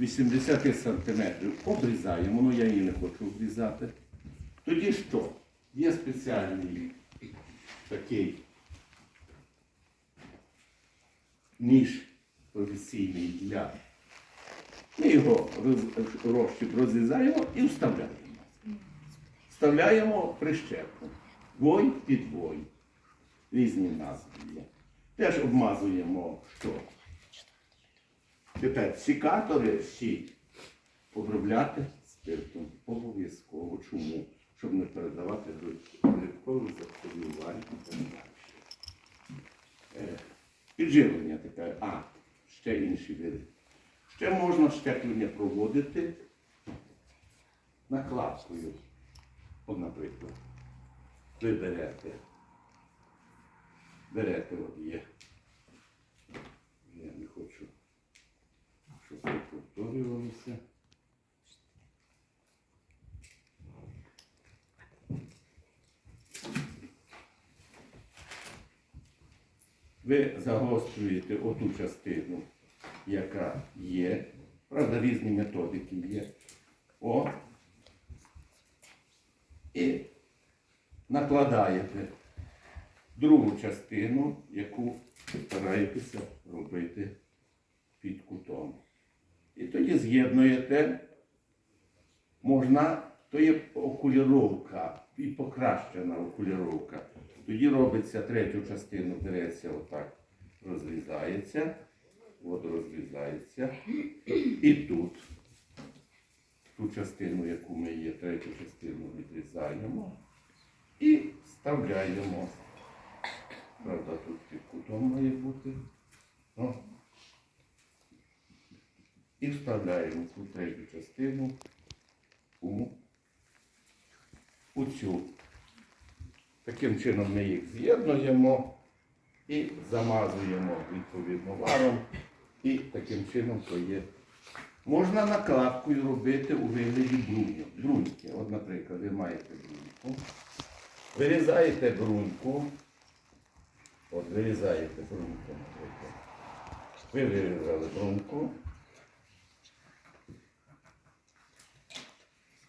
80 сантиметрів обрізаємо, ну я її не хочу обрізати. Тоді що? Є спеціальний такий ніж професійний для. Ми його роз- розчіп розрізаємо і вставляємо. Вставляємо прищепку. Вой під вой. Різні назви є. Теж обмазуємо що? Тепер сікатори всі обробляти спиртом. Обов'язково. Чому? Щоб не передавати грибкові захворювання і так далі. Е, Підживлення таке, а, ще інші види. Ще можна щеплення проводити накладкою. От, наприклад, ви берете, берете, от є. Я не хочу, щоб ви. Ви загострюєте оту частину, яка є. Правда, різні методики є. О. І накладаєте другу частину, яку стараєтеся робити під кутом. І тоді з'єднуєте, можна, то є окуліровка і покращена окуліровка. Тоді робиться третю частину, береться отак, розрізається, от розрізається. І тут ту частину, яку ми є, третю частину відрізаємо і вставляємо. Правда, тут кутом має бути. О. І вставляємо цю третю частину у, у цю. Таким чином ми їх з'єднуємо і замазуємо відповідно варом. І таким чином то є. Можна накладкою робити у вигляді бруньки. От, наприклад, ви маєте бруньку. Вирізаєте бруньку. От вирізаєте бруньку, наприклад. Ви вирізали бруньку.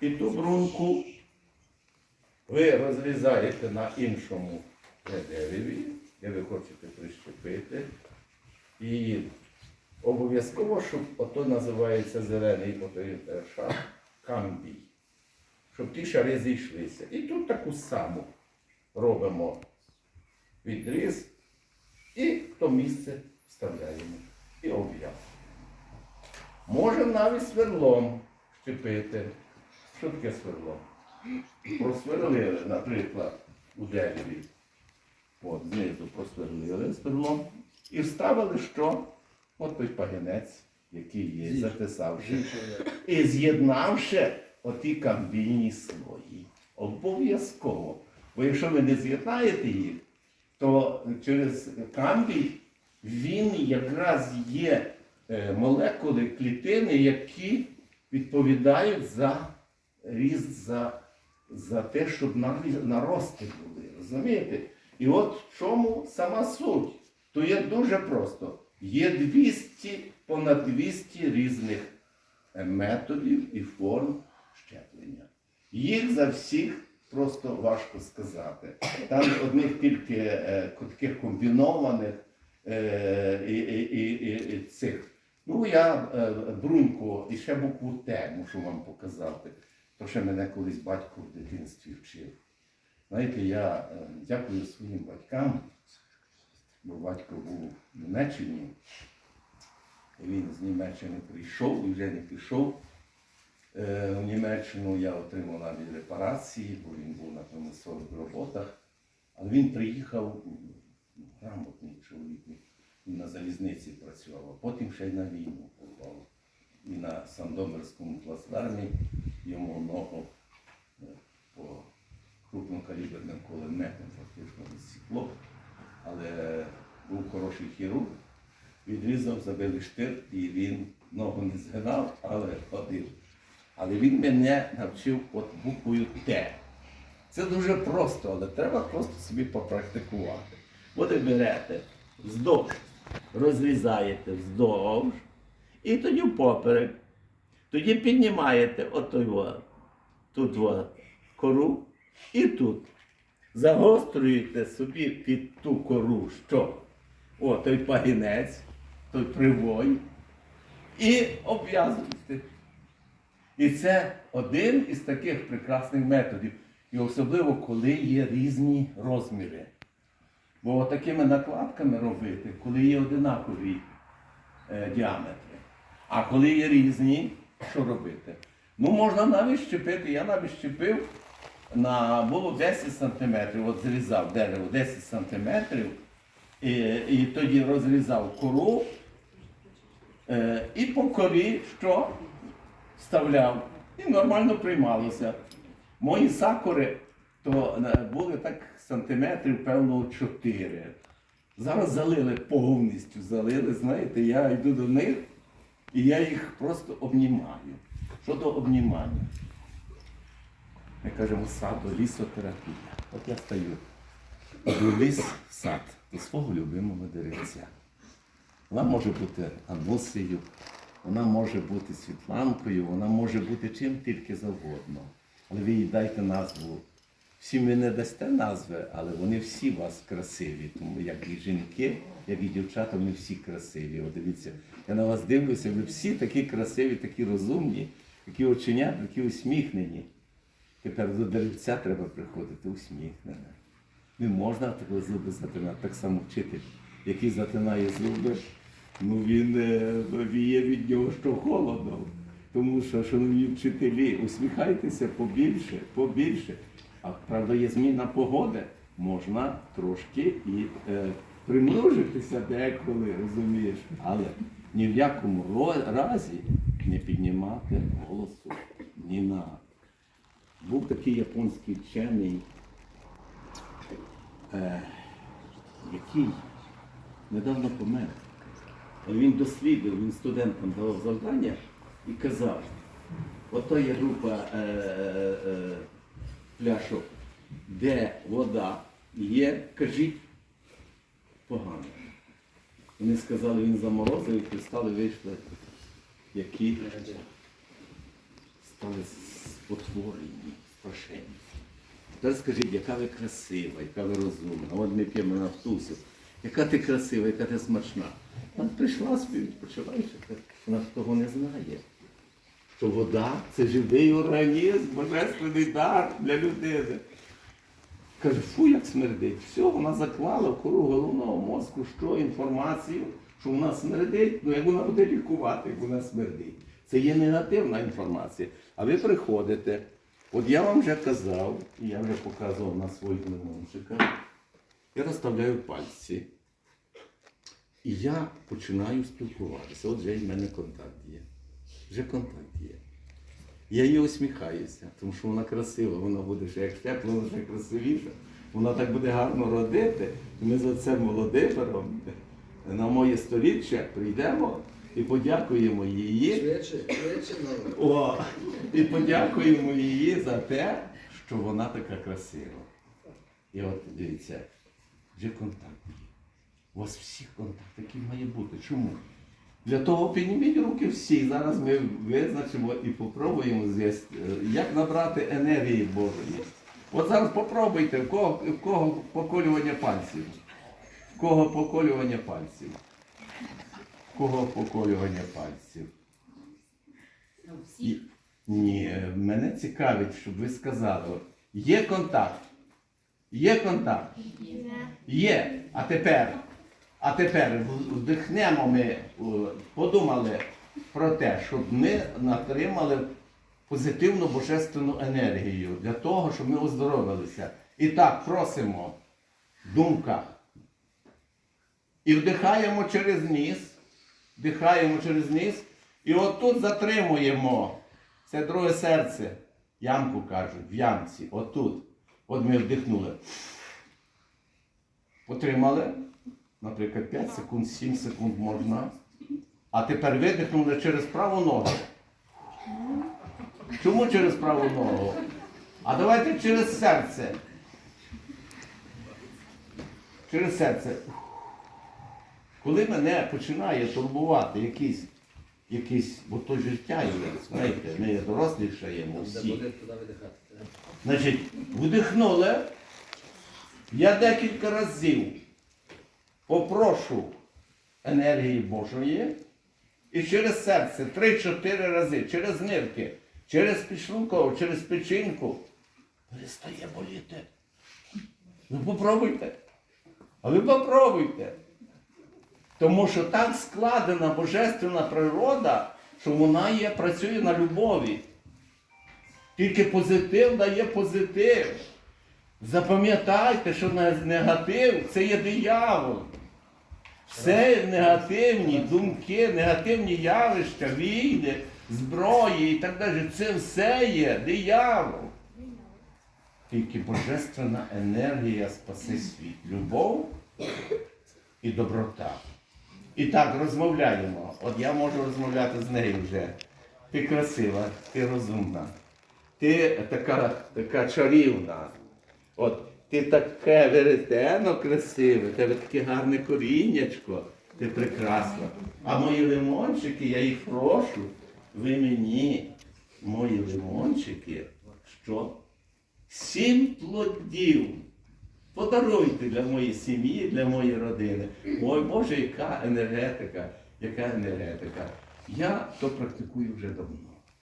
І ту бруньку ви розрізаєте на іншому дереві, де ви хочете прищепити. І обов'язково, щоб ото називається зелений е, шар, камбій. Щоб ті шари зійшлися. І тут таку саму робимо відріз і в то місце вставляємо. І обв'язуємо. Можемо навіть сверлом щепити. Що таке сверло? Просверлили, наприклад, у дереві. От, знизу просверлили сверлом і вставили що? От той пагінець, який є, затисавши. І з'єднавши оті камбійні слої. Обов'язково. Бо якщо ви не з'єднаєте їх, то через камбій він якраз є е, молекули клітини, які відповідають за ріст, за, за те, щоб нарости були. Розумієте? І от в чому сама суть. То є дуже просто. Є 200, понад 200 різних методів і форм щеплення. Їх за всіх просто важко сказати. Там одних тільки е, таких комбінованих е, і, і, і, і цих. Ну, я е, бруньку і ще букву Т мушу вам показати. То ще мене колись батько в дитинстві вчив. Знаєте, я е, дякую своїм батькам, бо батько був в Німеччині. Він з Німеччини прийшов і вже не пішов. Е, В Німеччину я отримав навіть репарації, бо він був на промислових роботах. Але він приїхав ну, грамотний чоловік. Він на залізниці працював, а потім ще й на війну попав. І на Сандомирському плацдармі йому ногу е, по крупнокаліберним кулеметом фактично відсікло. Але був хороший хірург, відрізав, забили штир, і він ногу не згинав, але ходив. Але він мене навчив от буквою Т. Це дуже просто, але треба просто собі попрактикувати. От ви берете вздовж, розрізаєте вздовж, і тоді впоперек Тоді піднімаєте отой тут кору і тут. Загострюєте собі під ту кору, що? О, той пагінець, той привой. І обв'язуєте. І це один із таких прекрасних методів. І особливо, коли є різні розміри. Бо такими накладками робити, коли є одинакові е, діаметри. А коли є різні, що робити? Ну, можна навіть щепити. Я навіть щепив на було 10 сантиметрів, от зрізав дерево 10 сантиметрів, і, і тоді розрізав кору, е, і по корі що? Вставляв. І нормально приймалося. Мої сакури то е, були так сантиметрів, певно, 4. Зараз залили повністю, залили, знаєте, я йду до них і я їх просто обнімаю. Що до обнімання? Ми кажемо саду, лісотерапія. От я стою. Іду в ліс, в сад до свого любимого деревця. Вона може бути анусею, вона може бути світланкою, вона може бути чим тільки завгодно. Але ви їй дайте назву. Всім ви не дасте назви, але вони всі у вас красиві. Тому як і жінки, як і дівчата, вони всі красиві. От дивіться, я на вас дивлюся, ви всі такі красиві, такі розумні, такі оченята, такі усміхнені. Тепер до деревця треба приходити усміхнене. Не можна так зуби затинати. Так само вчитель, який затинає зуби, ну він е, віє від нього, що холодно. Тому що, шановні вчителі, усміхайтеся побільше, побільше. А правда, є зміна погоди, можна трошки і е, примружитися деколи, розумієш, але ні в якому разі не піднімати голосу ні на. Був такий японський вчений, е, який недавно помер. Але Він дослідив, він студентам давав завдання і казав, ото є група е, е, е, пляшок, де вода є, кажіть, погано. Вони сказали, він заморозив і кристали вийшли, які стали спотворені, страшенні. Тепер скажіть, яка ви красива, яка ви розумна. От ми п'ємо нафтусу. Яка ти красива, яка ти смачна. Вона прийшла собі, відпочиваєш, вона того не знає. Що вода це живий організм, божественний дар для людини. Каже, фу, як смердить. Все, вона заклала в кору головного мозку, що інформацію, що вона смердить, ну як вона буде лікувати, як вона смердить. Це є негативна інформація. А ви приходите, от я вам вже казав, і я вже показував на своїх лимончиках, я розставляю пальці. І я починаю спілкуватися. От вже в мене контакт є. Вже контакт є. Я їй усміхаюся, тому що вона красива, вона буде ще як тепло, вона ще красивіша. Вона так буде гарно родити. Ми за це Володимиром на моє сторіччя прийдемо і подякуємо її. Швидше, швидше. О, і подякуємо її за те, що вона така красива. І от дивіться, вже контакт є. У вас всіх контакт такий має бути. Чому? Для того підніміть руки всі. Зараз ми визначимо і попробуємо зв'язки, як набрати енергії Божої. От зараз попробуйте, в кого, в кого поколювання пальців. В кого поколювання пальців. В кого поколювання пальців. І- Ні, мене цікавить, щоб ви сказали, є контакт. Є контакт. Є. А тепер, а тепер вдихнемо ми, подумали про те, щоб ми отримали позитивну божественну енергію для того, щоб ми оздоровилися. І так просимо в думках. І вдихаємо через ніс, вдихаємо через ніс, і отут затримуємо. Це друге серце. Ямку кажуть, в ямці, отут. От ми вдихнули. Потримали, наприклад, 5 секунд, 7 секунд можна. А тепер видихнули через праву ногу. Чому через праву ногу? А давайте через серце. Через серце. Коли мене починає турбувати якийсь якийсь, бо то життя є, знаєте, ми дорослішаємо всі. Значить, вдихнули. Я декілька разів попрошу енергії Божої і через серце 3-4 рази, через нирки, через підшлункову, через печінку перестає боліти. Ви попробуйте. А ви попробуйте. Тому що так складена божественна природа, що вона є, працює на любові. Тільки позитив дає позитив. Запам'ятайте, що негатив це є диявол. Все негативні думки, негативні явища, війни, зброї і так далі. Це все є диявол. Тільки божественна енергія спасе світ. Любов і доброта. І так розмовляємо. От я можу розмовляти з нею вже. Ти красива, ти розумна. Ти така, така чарівна. От ти таке веретено красиве, тебе таке гарне коріннячко, ти прекрасна. А мої лимончики, я їх прошу, ви мені, мої лимончики, що? Сім плодів. Подаруйте для моєї сім'ї, для моєї родини. Ой Боже, яка енергетика, яка енергетика. Я то практикую вже давно.